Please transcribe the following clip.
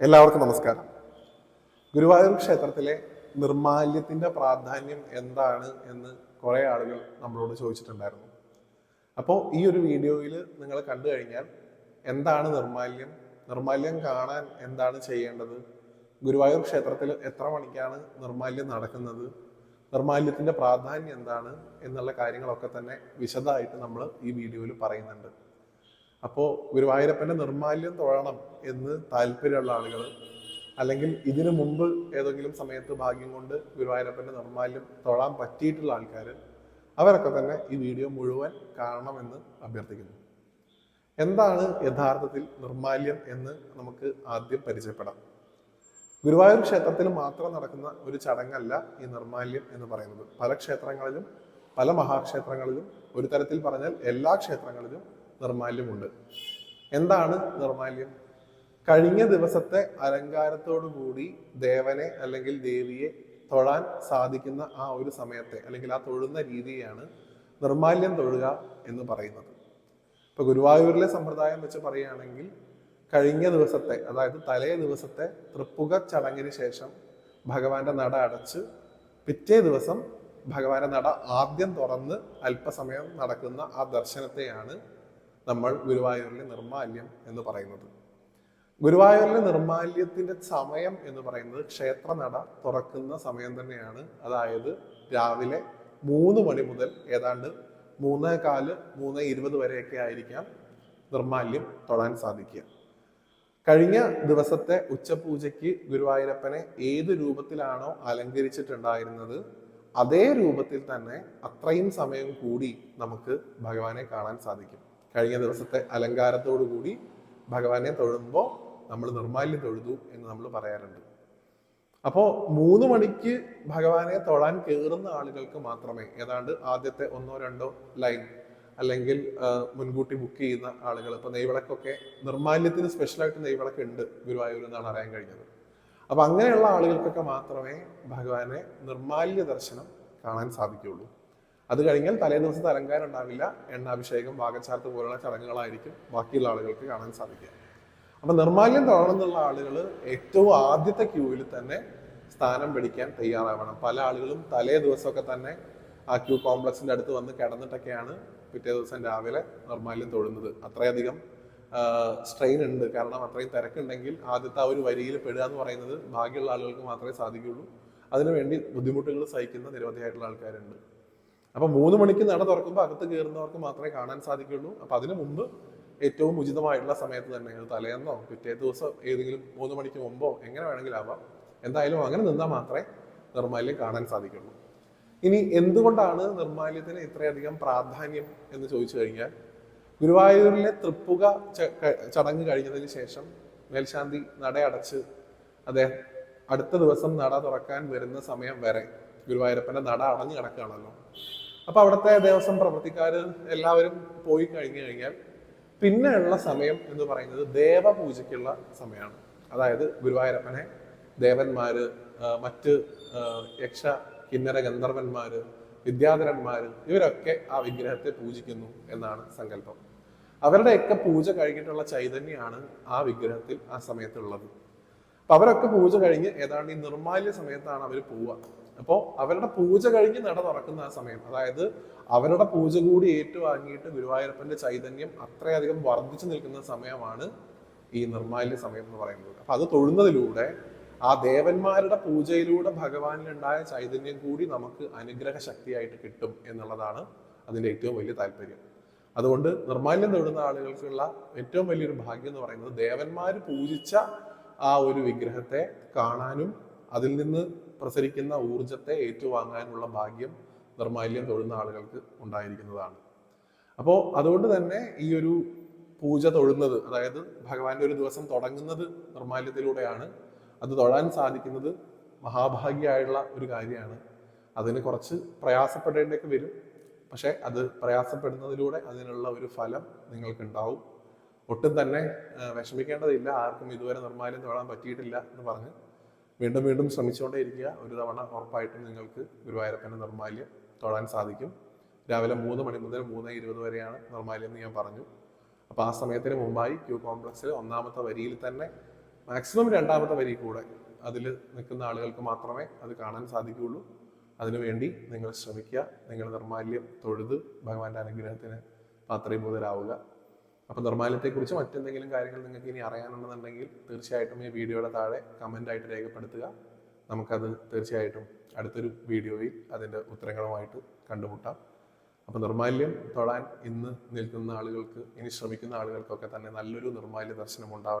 എല്ലാവർക്കും നമസ്കാരം. ഗുരുവായൂർ ക്ഷേത്രത്തിലെ നിർമാല്യത്തിന്റെ പ്രാധാന്യം എന്താണ് എന്ന് കുറേ ആളുകൾ നമ്മളോട് ചോദിച്ചിട്ടുണ്ടായിരുന്നു. അപ്പോൾ ഈ ഒരു വീഡിയോയിൽ നിങ്ങൾ കണ്ടു കഴിഞ്ഞാൽ എന്താണ് നിർമാല്യം? നിർമാല്യം കാണാൻ എന്താണ് ചെയ്യേണ്ടത്? ഗുരുവായൂർ ക്ഷേത്രത്തിൽ എത്ര മണിക്കാണ് നിർമാല്യം നടക്കുന്നത്? നിർമാല്യത്തിന്റെ പ്രാധാന്യം എന്താണ്? എന്നുള്ള കാര്യങ്ങളൊക്കെ തന്നെ വിശദമായിട്ട് നമ്മൾ ഈ വീഡിയോയിൽ പറയുന്നുണ്ട്. അപ്പോൾ ഗുരുവായൂരപ്പന്റെ നിർമാല്യം തൊഴണം എന്ന് താല്പര്യമുള്ള ആളുകൾ അല്ലെങ്കിൽ ഇതിനു മുമ്പ് ഏതെങ്കിലും സമയത്ത് ഭാഗ്യം കൊണ്ട് ഗുരുവായൂരപ്പന്റെ നിർമാല്യം തൊഴാൻ പറ്റിയിട്ടുള്ള ആൾക്കാർ അവരൊക്കെ തന്നെ ഈ വീഡിയോ മുഴുവൻ കാണണമെന്ന് അഭ്യർത്ഥിക്കുന്നു. എന്താണ് യഥാർത്ഥത്തിൽ നിർമാല്യം എന്ന് നമുക്ക് ആദ്യം പരിചയപ്പെടാം. ഗുരുവായൂർ ക്ഷേത്രത്തിൽ മാത്രം നടക്കുന്ന ഒരു ചടങ്ങല്ല ഈ നിർമാല്യം എന്ന് പറയുന്നത്. പല ക്ഷേത്രങ്ങളിലും പല മഹാക്ഷേത്രങ്ങളിലും ഒരു തരത്തിൽ പറഞ്ഞാൽ എല്ലാ ക്ഷേത്രങ്ങളിലും നിർമാല്യമുണ്ട്. എന്താണ് നിർമാല്യം? കഴിഞ്ഞ ദിവസത്തെ അലങ്കാരത്തോടു കൂടി ദേവനെ അല്ലെങ്കിൽ ദേവിയെ തൊഴാൻ സാധിക്കുന്ന ആ ഒരു സമയത്തെ അല്ലെങ്കിൽ ആ തൊഴുന്ന രീതിയാണ് നിർമാല്യം തൊഴുക എന്ന് പറയുന്നത്. ഇപ്പൊ ഗുരുവായൂരിലെ സമ്പ്രദായം വെച്ച് പറയുകയാണെങ്കിൽ കഴിഞ്ഞ ദിവസത്തെ അതായത് തലേ ദിവസത്തെ തൃപ്പുക ചടങ്ങിന് ശേഷം ഭഗവാന്റെ നട അടച്ച് പിറ്റേ ദിവസം ഭഗവാന്റെ നട ആദ്യം തുറന്ന് അല്പസമയം നടക്കുന്ന ആ ദർശനത്തെയാണ് നമ്മൾ ഗുരുവായൂരിലെ നിർമാല്യം എന്ന് പറയുന്നത്. ഗുരുവായൂരിലെ നിർമാല്യത്തിന്റെ സമയം എന്ന് പറയുന്നത് ക്ഷേത്ര നട തുറക്കുന്ന സമയം തന്നെയാണ്. അതായത് രാവിലെ മൂന്ന് മണി മുതൽ ഏതാണ്ട് മൂന്നേ കാൽ മൂന്ന് ഇരുപത് വരെയൊക്കെ ആയിരിക്കാം നിർമാല്യം തൊടാൻ സാധിക്കുക. കഴിഞ്ഞ ദിവസത്തെ ഉച്ചപൂജയ്ക്ക് ഗുരുവായൂരപ്പനെ ഏത് രൂപത്തിലാണോ അലങ്കരിച്ചിട്ടുണ്ടായിരുന്നത് അതേ രൂപത്തിൽ തന്നെ അത്രയും സമയം കൂടി നമുക്ക് ഭഗവാനെ കാണാൻ സാധിക്കും. കഴിഞ്ഞ ദിവസത്തെ അലങ്കാരത്തോടു കൂടി ഭഗവാനെ തൊഴുമ്പോൾ നമ്മൾ നിർമാല്യം തൊഴുതു എന്ന് നമ്മൾ പറയാറുണ്ട്. അപ്പോൾ മൂന്ന് മണിക്ക് ഭഗവാനെ തൊഴാൻ കയറുന്ന ആളുകൾക്ക് മാത്രമേ ഏതാണ്ട് ആദ്യത്തെ ഒന്നോ രണ്ടോ ലൈൻ അല്ലെങ്കിൽ മുൻകൂട്ടി ബുക്ക് ചെയ്യുന്ന ആളുകൾ ഇപ്പൊ നെയ്വിളക്കൊക്കെ നിർമാല്യത്തിന് സ്പെഷ്യലായിട്ട് നെയ്വിളക്ക് ഉണ്ട് ഗുരുവായൂർ എന്നാണ് അറിയാൻ കഴിഞ്ഞത്. അപ്പൊ അങ്ങനെയുള്ള ആളുകൾക്കൊക്കെ മാത്രമേ ഭഗവാനെ നിർമാല്യ ദർശനം കാണാൻ സാധിക്കുകയുള്ളൂ. അത് കഴിഞ്ഞാൽ തലേ ദിവസത്തെ അലങ്കാരം ഉണ്ടാവില്ല. എണ്ണാഭിഷേകം വാഗച്ചാർത്ത് പോലുള്ള ചടങ്ങുകളായിരിക്കും ബാക്കിയുള്ള ആളുകൾക്ക് കാണാൻ സാധിക്കുക. അപ്പൊ നിർമാല്യം തൊഴണം എന്നുള്ള ആളുകൾ ഏറ്റവും ആദ്യത്തെ ക്യൂവിൽ തന്നെ സ്ഥാനം പിടിക്കാൻ തയ്യാറാവണം. പല ആളുകളും തലേ ദിവസമൊക്കെ തന്നെ ആ ക്യൂ കോംപ്ലക്സിന്റെ അടുത്ത് വന്ന് കിടന്നിട്ടൊക്കെയാണ് പിറ്റേ ദിവസം രാവിലെ നിർമാല്യം തൊഴുന്നത്. അത്രയധികം സ്ട്രെയിൻ ഉണ്ട്. കാരണം അത്രയും തിരക്കുണ്ടെങ്കിൽ ആദ്യത്തെ ആ ഒരു വരിയിൽ പെടുക എന്ന് പറയുന്നത് ഭാഗ്യമുള്ള ആളുകൾക്ക് മാത്രമേ സാധിക്കുകയുള്ളൂ. അതിനുവേണ്ടി ബുദ്ധിമുട്ടുകൾ സഹിക്കുന്ന നിരവധിയായിട്ടുള്ള ആൾക്കാരുണ്ട്. അപ്പൊ മൂന്ന് മണിക്ക് നട തുറക്കുമ്പോൾ അകത്ത് കയറുന്നവർക്ക് മാത്രമേ കാണാൻ സാധിക്കുള്ളൂ. അപ്പൊ അതിനു മുമ്പ് ഏറ്റവും ഉചിതമായിട്ടുള്ള സമയത്ത് തന്നെ അത് തലേന്നോ പിറ്റേ ദിവസം ഏതെങ്കിലും മൂന്ന് മണിക്ക് മുമ്പോ എങ്ങനെ വേണമെങ്കിലും ആവാം എന്തായാലും അങ്ങനെ നിന്നാൽ മാത്രമേ നിർമാല്യം കാണാൻ സാധിക്കുള്ളൂ. ഇനി എന്തുകൊണ്ടാണ് നിർമാല്യത്തിന് ഇത്രയധികം പ്രാധാന്യം എന്ന് ചോദിച്ചു കഴിഞ്ഞാൽ ഗുരുവായൂരിലെ തൃപ്പുക ചടങ്ങ് കഴിഞ്ഞതിന് ശേഷം മേൽശാന്തി നട അടച്ച് അദ്ദേഹം അടുത്ത ദിവസം നട തുറക്കാൻ വരുന്ന സമയം വരെ ഗുരുവായൂരപ്പന്റെ നട അടഞ്ഞു കിടക്കുകയാണല്ലോ. അപ്പൊ അവിടുത്തെ ദേവസ്വം പ്രവർത്തിക്കാർ എല്ലാവരും പോയി കഴിഞ്ഞു കഴിഞ്ഞാൽ പിന്നെയുള്ള സമയം എന്ന് പറയുന്നത് ദേവപൂജയ്ക്കുള്ള സമയമാണ്. അതായത് ഗുരുവായൂരപ്പനെ ദേവന്മാര് മറ്റ് യക്ഷ കിന്നര ഗന്ധർവന്മാര് വിദ്യാധരന്മാര് ഇവരൊക്കെ ആ വിഗ്രഹത്തെ പൂജിക്കുന്നു എന്നാണ് സങ്കല്പം. അവരുടെയൊക്കെ പൂജ കഴിഞ്ഞിട്ടുള്ള ചൈതന്യമാണ് ആ വിഗ്രഹത്തിൽ ആ സമയത്തുള്ളത്. അപ്പൊ അവരൊക്കെ പൂജ കഴിഞ്ഞ് ഏതാണ്ട് ഈ നിർമാല്യ സമയത്താണ് അവർ പോവുക. അപ്പോൾ അവരുടെ പൂജ കഴിഞ്ഞ് നട തുറക്കുന്ന ആ സമയം അതായത് അവരുടെ പൂജ കൂടി ഏറ്റുവാങ്ങിയിട്ട് ഗുരുവായൂരപ്പന്റെ ചൈതന്യം അത്രയധികം വർദ്ധിച്ചു നിൽക്കുന്ന സമയമാണ് ഈ നിർമാല്യ സമയം എന്ന് പറയുന്നത്. അപ്പൊ അത് തൊഴുന്നതിലൂടെ ആ ദേവന്മാരുടെ പൂജയിലൂടെ ഭഗവാനിലുണ്ടായ ചൈതന്യം കൂടി നമുക്ക് അനുഗ്രഹ ശക്തിയായിട്ട് കിട്ടും എന്നുള്ളതാണ് അതിന്റെ ഏറ്റവും വലിയ താല്പര്യം. അതുകൊണ്ട് നിർമാല്യം തൊഴുന്ന ആളുകൾക്കുള്ള ഏറ്റവും വലിയൊരു ഭാഗ്യം എന്ന് പറയുന്നത് ദേവന്മാർ പൂജിച്ച ആ ഒരു വിഗ്രഹത്തെ കാണാനും അതിൽ നിന്ന് പ്രസരിക്കുന്ന ഊർജത്തെ ഏറ്റുവാങ്ങാനുള്ള ഭാഗ്യം നിർമാല്യം തൊഴുന്ന ആളുകൾക്ക് ഉണ്ടായിരിക്കുന്നതാണ്. അപ്പോൾ അതുകൊണ്ട് തന്നെ ഈ ഒരു പൂജ തൊഴുന്നത് അതായത് ഭഗവാന്റെ ഒരു ദിവസം തുടങ്ങുന്നത് നിർമാല്യത്തിലൂടെയാണ്. അത് തൊഴാൻ സാധിക്കുന്നത് മഹാഭാഗ്യമായുള്ള ഒരു കാര്യമാണ്. അതിന് കുറച്ച് പ്രയാസപ്പെടേണ്ടൊക്കെ വരും. പക്ഷെ അത് പ്രയാസപ്പെടുന്നതിലൂടെ അതിനുള്ള ഒരു ഫലം നിങ്ങൾക്കുണ്ടാവും. ഒട്ടും തന്നെ വിഷമിക്കേണ്ടതില്ല. ആർക്കും ഇതുവരെ നിർമ്മാല്യം തൊഴാൻ പറ്റിയിട്ടില്ല എന്ന് പറഞ്ഞ് വീണ്ടും വീണ്ടും ശ്രമിച്ചുകൊണ്ടേ ഇരിക്കുക ഒരു തവണ ഉറപ്പായിട്ടും നിങ്ങൾക്ക് ഗുരുവായൂരപ്പന്റെ നിർമ്മാല്യം തൊഴാൻ സാധിക്കും. രാവിലെ മൂന്ന് മണി മുതൽ മൂന്ന് ഇരുപത് വരെയാണ് നിർമ്മാല്യം എന്ന് ഞാൻ പറഞ്ഞു. അപ്പോൾ ആ സമയത്തിന് മുമ്പായി ക്യൂ കോംപ്ലക്സിൽ ഒന്നാമത്തെ വരിയിൽ തന്നെ മാക്സിമം രണ്ടാമത്തെ വരി കൂടെ അതിൽ നിൽക്കുന്ന ആളുകൾക്ക് മാത്രമേ അത് കാണാൻ സാധിക്കുകയുള്ളൂ. അതിനുവേണ്ടി നിങ്ങൾ ശ്രമിക്കുക. നിങ്ങൾ നിർമാല്യം തൊഴുത് ഭഗവാന്റെ അനുഗ്രഹത്തിന് പാത്രീഭൂതരാവുക. അപ്പോൾ നിർമ്മാല്യത്തെക്കുറിച്ച് മറ്റെന്തെങ്കിലും കാര്യങ്ങൾ നിങ്ങൾക്ക് ഇനി അറിയാനുണ്ടെന്നുണ്ടെങ്കിൽ തീർച്ചയായിട്ടും ഈ വീഡിയോയുടെ താഴെ കമന്റായിട്ട് രേഖപ്പെടുത്തുക. നമുക്കത് തീർച്ചയായിട്ടും അടുത്തൊരു വീഡിയോയിൽ അതിന്റെ ഉത്തരങ്ങളുമായിട്ട് കണ്ടുമുട്ടാം. അപ്പോൾ നിർമാല്യം തൊഴാൻ ഇന്ന് നിൽക്കുന്ന ആളുകൾക്ക് ഇനി ശ്രമിക്കുന്ന ആളുകൾക്കൊക്കെ തന്നെ നല്ലൊരു നിർമാല്യ ദർശനം ഉണ്ടാവട്ടെ